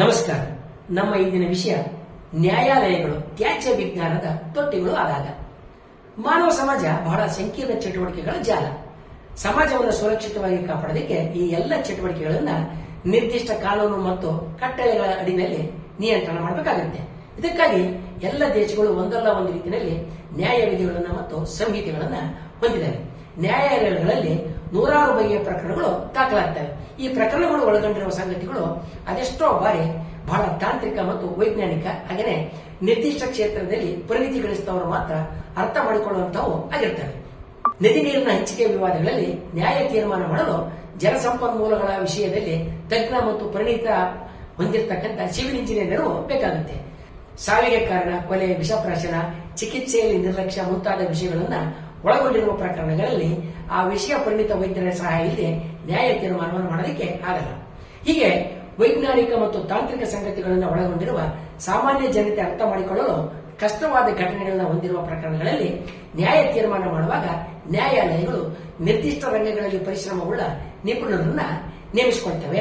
ನಮಸ್ಕಾರ. ನಮ್ಮ ಇಂದಿನ ವಿಷಯ ನ್ಯಾಯಾಲಯಗಳು, ತ್ಯಾಜ್ಯ ವಿಜ್ಞಾನದ ತೊಟ್ಟಿಗಳು ಆದಾಗ. ಮಾನವ ಸಮಾಜ ಬಹಳ ಸಂಕೀರ್ಣ ಚಟುವಟಿಕೆಗಳ ಜಾಲ. ಸಮಾಜವನ್ನು ಸುರಕ್ಷಿತವಾಗಿ ಕಾಪಾಡೋದಕ್ಕೆ ಈ ಎಲ್ಲ ಚಟುವಟಿಕೆಗಳನ್ನ ನಿರ್ದಿಷ್ಟ ಕಾನೂನು ಮತ್ತು ಕಟ್ಟಳೆಗಳ ಅಡಿನಲ್ಲಿ ನಿಯಂತ್ರಣ ಮಾಡಬೇಕಾಗುತ್ತೆ. ಇದಕ್ಕಾಗಿ ಎಲ್ಲ ದೇಶಗಳು ಒಂದಲ್ಲ ಒಂದು ರೀತಿಯಲ್ಲಿ ನ್ಯಾಯ ವಿಧಿಗಳನ್ನ ಮತ್ತು ಸಂಹಿತೆಗಳನ್ನ ಹೊಂದಿದ್ದಾರೆ ನ್ಯಾಯಾಲಯಗಳಲ್ಲಿ ನೂರಾರು ಬಗೆಯ ಪ್ರಕರಣಗಳು ದಾಖಲಾಗ್ತವೆ. ಈ ಪ್ರಕರಣಗಳು ಒಳಗೊಂಡಿರುವ ಸಂಗತಿಗಳು ಅದೆಷ್ಟೋ ಬಾರಿ ಬಹಳ ತಾಂತ್ರಿಕ ಮತ್ತು ವೈಜ್ಞಾನಿಕ ಹಾಗೆಯೇ ನಿರ್ದಿಷ್ಟ ಕ್ಷೇತ್ರದಲ್ಲಿ ಪರಿಣಿತಿ ಗಳಿಸಿದವರು ಮಾತ್ರ ಅರ್ಥ ಮಾಡಿಕೊಳ್ಳುವಂತಹವು ಆಗಿರ್ತವೆ. ನದಿ ನೀರಿನ ಹಂಚಿಕೆ ವಿವಾದಗಳಲ್ಲಿ ನ್ಯಾಯ ತೀರ್ಮಾನ ಮಾಡಲು ಜಲಸಂಪನ್ಮೂಲಗಳ ವಿಷಯದಲ್ಲಿ ತಜ್ಞ ಮತ್ತು ಪರಿಣಿತ ಹೊಂದಿರತಕ್ಕಂಥ ಸಿವಿಲ್ ಇಂಜಿನಿಯರ್ ಬೇಕಾಗುತ್ತೆ. ಸಾವಿಗೆ ಕಾರಣ, ಕೊಲೆ, ವಿಷಪ್ರಾಶನ, ಚಿಕಿತ್ಸೆಯಲ್ಲಿ ನಿರ್ಲಕ್ಷ್ಯ ಮುಂತಾದ ವಿಷಯಗಳನ್ನ ಒಳಗೊಂಡಿರುವ ಪ್ರಕರಣಗಳಲ್ಲಿ ಆ ವಿಷಯ ಪರಿಣಿತ ವೈದ್ಯರ ಸಹಾಯ ಇಲ್ಲದೆ ನ್ಯಾಯ ತೀರ್ಮಾನವನ್ನು ಮಾಡೋದಕ್ಕೆ ಆಗಲ್ಲ. ಹೀಗೆ ವೈಜ್ಞಾನಿಕ ಮತ್ತು ತಾಂತ್ರಿಕ ಸಂಗತಿಗಳನ್ನು ಒಳಗೊಂಡಿರುವ ಸಾಮಾನ್ಯ ಜನತೆ ಅರ್ಥ ಮಾಡಿಕೊಳ್ಳಲು ಕಷ್ಟವಾದ ಘಟನೆಗಳನ್ನು ಹೊಂದಿರುವ ಪ್ರಕರಣಗಳಲ್ಲಿ ನ್ಯಾಯ ತೀರ್ಮಾನ ಮಾಡುವಾಗ ನ್ಯಾಯಾಲಯಗಳು ನಿರ್ದಿಷ್ಟ ರಂಗಗಳಲ್ಲಿ ಪರಿಶ್ರಮವುಳ್ಳ ನಿಪುಣರನ್ನ ನೇಮಿಸಿಕೊಳ್ತವೆ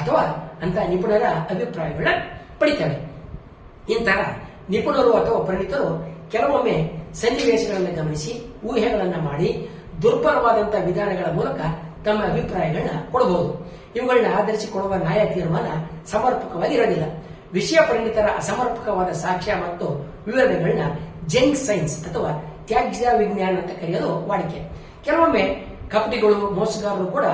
ಅಥವಾ ಅಂತ ನಿಪುಣರ ಅಭಿಪ್ರಾಯಗಳನ್ನ ಪಡಿತವೆ. ಇಂತಹ ನಿಪುಣರು ಅಥವಾ ಪರಿಣಿತರು ಕೆಲವೊಮ್ಮೆ ಸನ್ನಿವೇಶಗಳನ್ನು ಗಮನಿಸಿ, ಊಹೆಗಳನ್ನ ಮಾಡಿ ದುರ್ಬಲವಾದಂತಹ ವಿಧಾನಗಳ ಮೂಲಕ ತಮ್ಮ ಅಭಿಪ್ರಾಯಗಳನ್ನ ಕೊಡಬಹುದು. ಇವುಗಳನ್ನ ಆಧರಿಸಿ ಕೊಡುವ ನ್ಯಾಯ ತೀರ್ಮಾನ ಸಮರ್ಪಕವಾಗಿ ಇರೋದಿಲ್ಲ. ವಿಷಯ ಪರಿಣಿತರ ಅಸಮರ್ಪಕವಾದ ಸಾಕ್ಷ್ಯ ಮತ್ತು ವಿವರಣೆಗಳನ್ನ ಜಂಕ್ ಸೈನ್ಸ್ ಅಥವಾ ತ್ಯಾಜ್ಯ ವಿಜ್ಞಾನ ಅಂತ ಕರೆಯಲು ವಾಡಿಕೆ. ಕೆಲವೊಮ್ಮೆ ಕಪಟಿಗಳು ಮೋಸಗಾರರು ಕೂಡ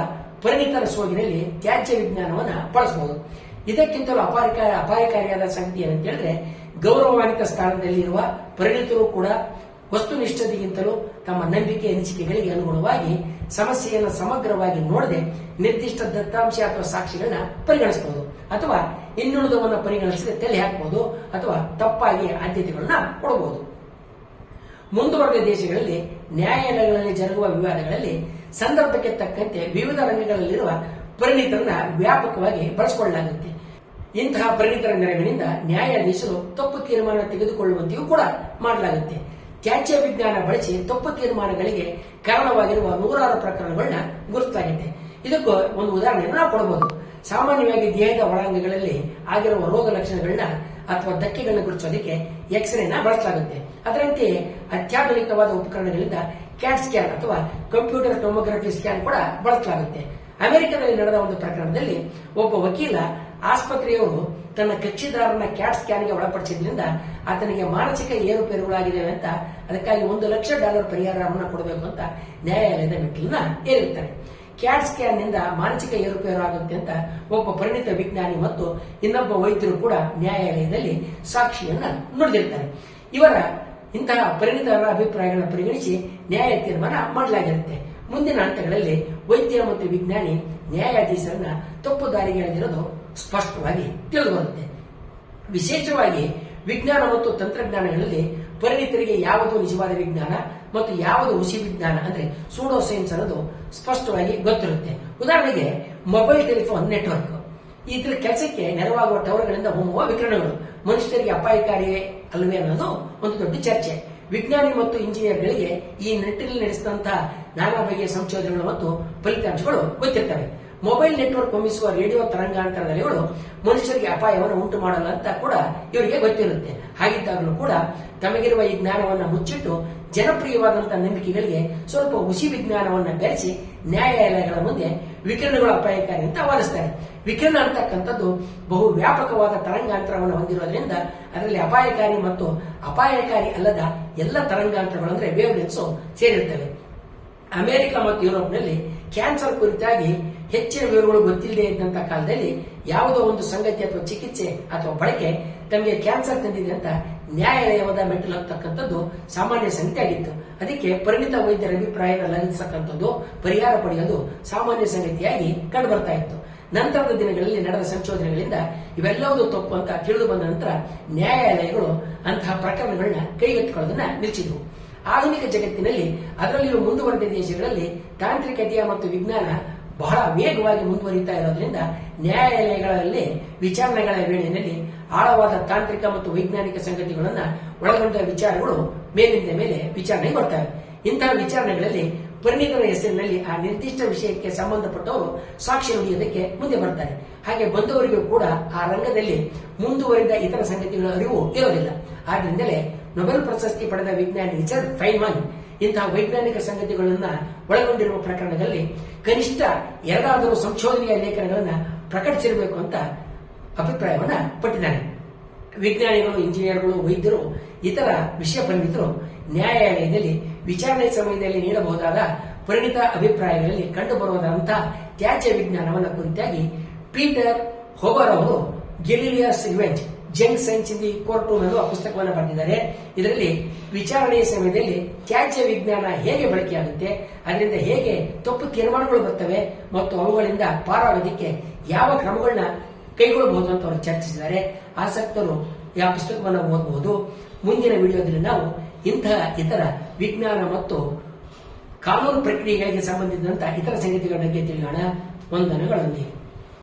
ಪರಿಣಿತರ ಸೋಗಿನಲ್ಲಿ ತ್ಯಾಜ್ಯ ವಿಜ್ಞಾನವನ್ನ ಬಳಸಬಹುದು. ಇದಕ್ಕಿಂತಲೂ ಅಪಾಯಕಾರಿ ಅಪಾಯಕಾರಿಯಾದ ಸಂಗತಿ ಏನಂತ ಹೇಳಿದ್ರೆ ಗೌರವಾನ್ವಿತ ಸ್ಥಾನದಲ್ಲಿರುವ ಪರಿಣಿತರು ಕೂಡ ವಸ್ತುನಿಷ್ಠತೆಗಿಂತಲೂ ತಮ್ಮ ನಂಬಿಕೆ ಅನಿಸಿಕೆಗಳಿಗೆ ಅನುಗುಣವಾಗಿ ಸಮಸ್ಯೆಯನ್ನು ಸಮಗ್ರವಾಗಿ ನೋಡದೆ ನಿರ್ದಿಷ್ಟ ದತ್ತಾಂಶ ಅಥವಾ ಸಾಕ್ಷಿಗಳನ್ನ ಪರಿಗಣಿಸಬಹುದು. ಅಥವಾ ಇನ್ನುಳಿದವನ್ನು ಪರಿಗಣಿಸದೆ ತಲೆ ಹಾಕಬಹುದು ಅಥವಾ ತಪ್ಪಾಗಿ ಆದ್ಯತೆಗಳನ್ನ ಕೊಡಬಹುದು. ಮುಂದುವರೆದ ದೇಶಗಳಲ್ಲಿ ನ್ಯಾಯಾಲಯಗಳಲ್ಲಿ ಜರುಗುವ ವಿವಾದಗಳಲ್ಲಿ ಸಂದರ್ಭಕ್ಕೆ ತಕ್ಕಂತೆ ವಿವಿಧ ರಂಗಗಳಲ್ಲಿರುವ ಪರಿಣಿತರನ್ನ ವ್ಯಾಪಕವಾಗಿ ಬಳಸಿಕೊಳ್ಳಲಾಗುತ್ತೆ. ಇಂತಹ ಪರಿಣಿತರ ನೆರವಿನಿಂದ ನ್ಯಾಯಾಧೀಶರು ತಪ್ಪು ತೀರ್ಮಾನ ತೆಗೆದುಕೊಳ್ಳುವಂತೆಯೂ ಕೂಡ ಮಾಡಲಾಗುತ್ತೆ. ತ್ಯಾಜ್ಯ ವಿಜ್ಞಾನ ಬಳಸಿ ತಪ್ಪು ತೀರ್ಮಾನಗಳಿಗೆ ಕಾರಣವಾಗಿರುವ ನೂರಾರು ಪ್ರಕರಣಗಳನ್ನ ಗುರುತಾಗಿದೆ. ಇದಕ್ಕೂ ಒಂದು ಉದಾಹರಣೆಯನ್ನು ನಾವು ಕೊಡಬಹುದು ಸಾಮಾನ್ಯವಾಗಿ ದೇಹದ ಒಳಾಂಗಗಳಲ್ಲಿ ಆಗಿರುವ ರೋಗ ಲಕ್ಷಣಗಳನ್ನ ಅಥವಾ ಧಕ್ಕೆಗಳನ್ನ ಗುರುತಿಸೋದಕ್ಕೆ ಎಕ್ಸ್ರೇನ ಬಳಸಲಾಗುತ್ತೆ. ಅದರಂತೆಯೇ ಅತ್ಯಾಧುನಿಕವಾದ ಉಪಕರಣಗಳಿಂದ ಕ್ಯಾಟ್ ಸ್ಕ್ಯಾನ್ ಅಥವಾ ಕಂಪ್ಯೂಟರ್ ಟೊಮೊಗ್ರಫಿ ಸ್ಕ್ಯಾನ್ ಕೂಡ ಬಳಸಲಾಗುತ್ತೆ. ಅಮೆರಿಕದಲ್ಲಿ ನಡೆದ ಒಂದು ಪ್ರಕರಣದಲ್ಲಿ ಒಬ್ಬ ವಕೀಲ ಆಸ್ಪತ್ರೆಯವರು ತನ್ನ ಕಕ್ಷಿದಾರನ ಕ್ಯಾಟ್ ಸ್ಕ್ಯಾನ್ಗೆ ಒಳಪಡಿಸಿದ್ರಿಂದ ಆತನಿಗೆ ಮಾನಸಿಕ ಏರುಪೇರುಗಳಾಗಿವೆ ಅಂತ ಅದಕ್ಕಾಗಿ ಒಂದು ಲಕ್ಷ ಡಾಲರ್ ಪರಿಹಾರವನ್ನು ಕೊಡಬೇಕು ಅಂತ ನ್ಯಾಯಾಲಯದ ಮೆಟ್ಟಿಲನ್ನ ಏರಿರ್ತಾರೆ ಕ್ಯಾಟ್ ಸ್ಕ್ಯಾನ್ನಿಂದ ಮಾನಸಿಕ ಏರುಪೇರು ಆಗುತ್ತೆ ಅಂತ ಒಬ್ಬ ಪರಿಣಿತ ವಿಜ್ಞಾನಿ ಮತ್ತು ಇನ್ನೊಬ್ಬ ವೈದ್ಯರು ಕೂಡ ನ್ಯಾಯಾಲಯದಲ್ಲಿ ಸಾಕ್ಷಿಯನ್ನ ನುಡಿದಿರ್ತಾರೆ. ಇವರ ಇಂತಹ ಪರಿಣಿತರ ಅಭಿಪ್ರಾಯಗಳನ್ನು ಪರಿಗಣಿಸಿ ನ್ಯಾಯ ತೀರ್ಮಾನ ಮಾಡಲಾಗಿರುತ್ತೆ. ಮುಂದಿನ ಹಂತಗಳಲ್ಲಿ ವೈದ್ಯ ಮತ್ತು ವಿಜ್ಞಾನಿ ನ್ಯಾಯಾಧೀಶರನ್ನ ತಪ್ಪು ದಾರಿಗೆ ಎಳೆದಿರೋದು ಸ್ಪಷ್ಟವಾಗಿ ತಿಳಿದುಬರುತ್ತೆ ವಿಶೇಷವಾಗಿ ವಿಜ್ಞಾನ ಮತ್ತು ತಂತ್ರಜ್ಞಾನಗಳಲ್ಲಿ ಪರಿಣಿತರಿಗೆ ಯಾವುದು ನಿಜವಾದ ವಿಜ್ಞಾನ ಮತ್ತು ಯಾವುದು ಹುಸಿ ವಿಜ್ಞಾನ ಅಂದ್ರೆ ಸೂಡೋ ಸೈನ್ಸ್ ಅನ್ನೋದು ಸ್ಪಷ್ಟವಾಗಿ ಗೊತ್ತಿರುತ್ತೆ. ಉದಾಹರಣೆಗೆ ಮೊಬೈಲ್ ಟೆಲಿಫೋನ್ ನೆಟ್ವರ್ಕ್ ಇದ್ರ ಕೆಲಸಕ್ಕೆ ನೆರವಾಗುವ ಟವರ್ಗಳಿಂದ ಹೊಮ್ಮುವ ವಿಕಿರಣಗಳು. ಮನುಷ್ಯರಿಗೆ ಅಪಾಯಕಾರಿಯೇ ಅಲ್ವೇ ಅನ್ನೋದು ಒಂದು ದೊಡ್ಡ ಚರ್ಚೆ. ವಿಜ್ಞಾನಿ ಮತ್ತು ಇಂಜಿನಿಯರ್ಗಳಿಗೆ ಈ ನಿಟ್ಟಿನಲ್ಲಿ ನಡೆಸಿದಂತಹ ನಾನಾ ಬಗೆಯ ಸಂಶೋಧನೆಗಳು ಮತ್ತು ಫಲಿತಾಂಶಗಳು ಗೊತ್ತಿರ್ತವೆ. ಮೊಬೈಲ್ ನೆಟ್ವರ್ಕ್ ಹೊಮ್ಮಿಸುವ ರೇಡಿಯೋ ತರಂಗಾಂತರಗಳು ಮನುಷ್ಯರಿಗೆ ಅಪಾಯವನ್ನು ಉಂಟು ಮಾಡಲ್ಲ ಅಂತ ಕೂಡ ಇವರಿಗೆ ಗೊತ್ತಿರುತ್ತೆ. ಹಾಗಿದ್ದಾಗಲೂ ಕೂಡ ತಮಗಿರುವ ಈ ಜ್ಞಾನವನ್ನು ಮುಚ್ಚಿಟ್ಟು ಜನಪ್ರಿಯವಾದಂತಹ ನಂಬಿಕೆಗಳಿಗೆ ಸ್ವಲ್ಪ ಹುಸಿ ವಿಜ್ಞಾನವನ್ನ ಬೆರೆಸಿ ನ್ಯಾಯಾಲಯಗಳ ಮುಂದೆ ವಿಕಿರಣಗಳು ಅಪಾಯಕಾರಿ ಅಂತ ವಾದಿಸ್ತಾರೆ. ವಿಕಿರಣ ಅಂತಕ್ಕಂಥದ್ದು ಬಹು ವ್ಯಾಪಕವಾದ ತರಂಗಾಂತರವನ್ನು ಹೊಂದಿರೋದ್ರಿಂದ ಅದರಲ್ಲಿ ಅಪಾಯಕಾರಿ ಮತ್ತು ಅಪಾಯಕಾರಿ ಅಲ್ಲದ ಎಲ್ಲ ತರಂಗಾಂತರಗಳು ಅಂದ್ರೆ ವೇವ್ ಲೆನ್ಸು ಸೇರಿರ್ತವೆ. ಅಮೆರಿಕ ಮತ್ತು ಯುರೋಪ್ನಲ್ಲಿ ಕ್ಯಾನ್ಸರ್ ಕುರಿತಾಗಿ ಹೆಚ್ಚಿನ ವಿವರಗಳು ಗೊತ್ತಿಲ್ಲದೆ ಇದ್ದಂತ ಕಾಲದಲ್ಲಿ ಯಾವುದೋ ಒಂದು ಸಂಗತಿ ಅಥವಾ ಚಿಕಿತ್ಸೆ ಅಥವಾ ಬಳಕೆ ತಮಗೆ ಕ್ಯಾನ್ಸರ್ ತಂದಿದೆ ಅಂತ ನ್ಯಾಯಾಲಯವಾದ ಮೆಟ್ಟಲು ಹತ್ತಕ್ಕಂಥದ್ದು ಸಾಮಾನ್ಯ ಸಂಗತಿ ಆಗಿತ್ತು. ಅದಕ್ಕೆ ಪರಿಣಿತ ವೈದ್ಯರ ಅಭಿಪ್ರಾಯ ಲಂಘಿಸತಕ್ಕಂಥದ್ದು ಪರಿಹಾರ ಪಡೆಯೋದು ಸಾಮಾನ್ಯ ಸಂಗತಿಯಾಗಿ ಕಂಡು ಬರ್ತಾ ಇತ್ತು. ನಂತರದ ದಿನಗಳಲ್ಲಿ ನಡೆದ ಸಂಶೋಧನೆಗಳಿಂದ ಇವೆಲ್ಲವೂ ತಪ್ಪು ಅಂತ ತಿಳಿದು ಬಂದ ನಂತರ ನ್ಯಾಯಾಲಯಗಳು ಅಂತಹ ಪ್ರಕರಣಗಳನ್ನ ಕೈಗೆತ್ತಿಕೊಳ್ಳೋದನ್ನ ನಿಲ್ಲಿಸಿದವು. ಆಧುನಿಕ ಜಗತ್ತಿನಲ್ಲಿ ಅದರಲ್ಲಿಯೂ ಮುಂದುವರೆದ ದೇಶಗಳಲ್ಲಿ ತಾಂತ್ರಿಕತೆಯ ಮತ್ತು ವಿಜ್ಞಾನ ಬಹಳ ವೇಗವಾಗಿ ಮುಂದುವರಿತಾ ಇರೋದ್ರಿಂದ ನ್ಯಾಯಾಲಯಗಳಲ್ಲಿ, ವಿಚಾರಣೆಗಳ ವೇಳೆಯಲ್ಲಿ ಆಳವಾದ ತಾಂತ್ರಿಕ ಮತ್ತು ವೈಜ್ಞಾನಿಕ ಸಂಗತಿಗಳನ್ನ ಒಳಗೊಂಡ ವಿಚಾರಗಳು ಮೇಲಿಂದ ಮೇಲೆ ವಿಚಾರಣೆ ಬರ್ತವೆ ಇಂತಹ ವಿಚಾರಣೆಗಳಲ್ಲಿ ಪರಿಣಿತರ ಹೆಸರಿನಲ್ಲಿ ಆ ನಿರ್ದಿಷ್ಟ ವಿಷಯಕ್ಕೆ ಸಂಬಂಧಪಟ್ಟವರು ಸಾಕ್ಷಿ ನುಡಿಯೋದಕ್ಕೆ ಮುಂದೆ ಬರ್ತಾರೆ. ಹಾಗೆ ಬಂದವರಿಗೂ ಕೂಡ ಆ ರಂಗದಲ್ಲಿ ಮುಂದುವರಿದ ಇತರ ಸಂಗತಿಗಳ ಅರಿವು ಇರೋದಿಲ್ಲ. ಆದ್ರಿಂದಲೇ ನೊಬೆಲ್ ಪ್ರಶಸ್ತಿ ಪಡೆದ ವಿಜ್ಞಾನಿ ರಿಚರ್ಡ್ ಫೈನ್ಮನ್, ಇಂತಹ ವೈಜ್ಞಾನಿಕ ಸಂಗತಿಗಳನ್ನ ಒಳಗೊಂಡಿರುವ ಪ್ರಕರಣದಲ್ಲಿ ಕನಿಷ್ಠ ಎರಡಾದರೂ ಸಂಶೋಧನೆಯ ಲೇಖನಗಳನ್ನು ಪ್ರಕಟಿಸಿರಬೇಕು ಅಂತ ಅಭಿಪ್ರಾಯವನ್ನ ಪಟ್ಟಿದ್ದಾರೆ. ವಿಜ್ಞಾನಿಗಳು, ಇಂಜಿನಿಯರ್ಗಳು, ವೈದ್ಯರು, ಇತರ ವಿಷಯ ಪರಿಣಿತರು ನ್ಯಾಯಾಲಯದಲ್ಲಿ ವಿಚಾರಣೆ ಸಮಯದಲ್ಲಿ ನೀಡಬಹುದಾದ ಪರಿಣಿತ ಅಭಿಪ್ರಾಯಗಳಲ್ಲಿ ಕಂಡುಬರುವುದಂತಹ ತ್ಯಾಜ್ಯ ವಿಜ್ಞಾನವನ್ನ ಕುರಿತಾಗಿ ಪೀಟರ್ ಹೋಬರ್ ಅವರು Galileo's revenge junk science in the ಆ ಪುಸ್ತಕವನ್ನು ಬರೆದಿದ್ದಾರೆ. ಇದರಲ್ಲಿ ವಿಚಾರಣೆಯ ಸಮಯದಲ್ಲಿ ತ್ಯಾಜ್ಯ ವಿಜ್ಞಾನ ಹೇಗೆ ಬಳಕೆಯಾಗುತ್ತೆ, ಅದರಿಂದ ಹೇಗೆ ತಪ್ಪು ತೀರ್ಮಾನಗಳು ಬರ್ತವೆ ಮತ್ತು ಅವುಗಳಿಂದ ಪಾರಾಗೋದಕ್ಕೆ ಯಾವ ಕ್ರಮಗಳನ್ನ ಕೈಗೊಳ್ಳಬಹುದು ಅಂತ ಅವರು ಚರ್ಚಿಸಿದ್ದಾರೆ. ಆಸಕ್ತರು ಯಾವ ಪುಸ್ತಕವನ್ನು ಓದಬಹುದು. ಮುಂದಿನ ವಿಡಿಯೋದಲ್ಲಿ ನಾವು ಇಂತಹ ಇತರ ವಿಜ್ಞಾನ ಮತ್ತು ಕಾನೂನು ಪ್ರಕ್ರಿಯೆಗಳಿಗೆ ಸಂಬಂಧಿಸಿದಂತಹ ಇತರ ಸಂಗತಿಗಳ ಬಗ್ಗೆ ತಿಳಿಯೋಣ. ವಂದನೆಗಳೊಂದಿಗೆ